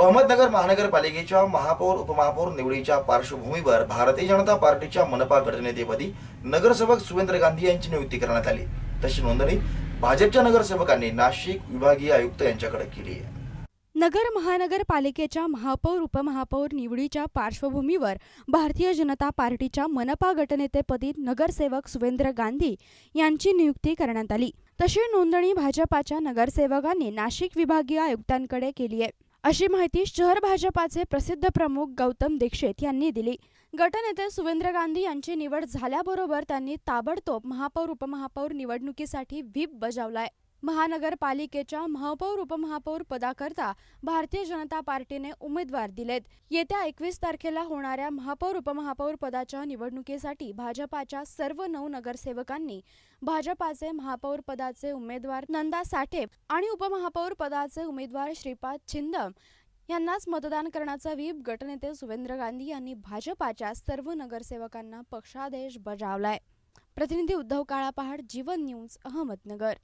अहमदनगर महानगरपालिकेच्या महापौर उपमहापौर निवडीच्या पार्श्वभूमीवर भारतीय जनता पार्टीच्या मनपा गटनेतेपदी नगरसेवक सुरेंद्र गांधी यांची नियुक्ती करण्यात आली. तशी नोंदणी भाजपच्या नगरसेवकांनी नाशिक विभागीय आयुक्त यांच्याकडे केली आहे. नगर महानगरपालिकेच्या महापौर उपमहापौर निवडीच्या पार्श्वभूमीवर भारतीय जनता पार्टीच्या मनपा गटनेतेपदी नगरसेवक सुवेंद्र गांधी यांची नियुक्ती करण्यात आली. तशी नोंदणी भाजपाच्या नगरसेवकांनी नाशिक विभागीय आयुक्तांकडे केली आहे. अशी माहिती शहर भाजपाचे प्रसिद्ध प्रमुख गौतम दीक्षित यांनी दिली. गटनेते सुवेंद्र गांधी यांची निवड झाल्याबरोबर त्यांनी ताबडतोब महापौर उपमहापौर निवडणुकीसाठी व्हीप बजावलाय. महानगरपालिकेच्या महापौर उपमहापौर पदाकरता भारतीय जनता पार्टीने उमेदवार दिलेत. येत्या एकवीस तारखेला होणाऱ्या महापौर उपमहापौर पदाच्या निवडणुकीसाठी भाजपाच्या सर्व नऊ नगरसेवकांनी भाजपाचे महापौर पदाचे उमेदवार नंदा साठे आणि उपमहापौर पदाचे उमेदवार श्रीपाद छिंदम यांनाच मतदान करण्याचा व्हीप गटनेते सुवेंद्र गांधी यांनी भाजपाच्या सर्व नगरसेवकांना पक्षादेश बजावलाय. प्रतिनिधी उद्धव काळा पहाड जीवन न्यूज अहमदनगर.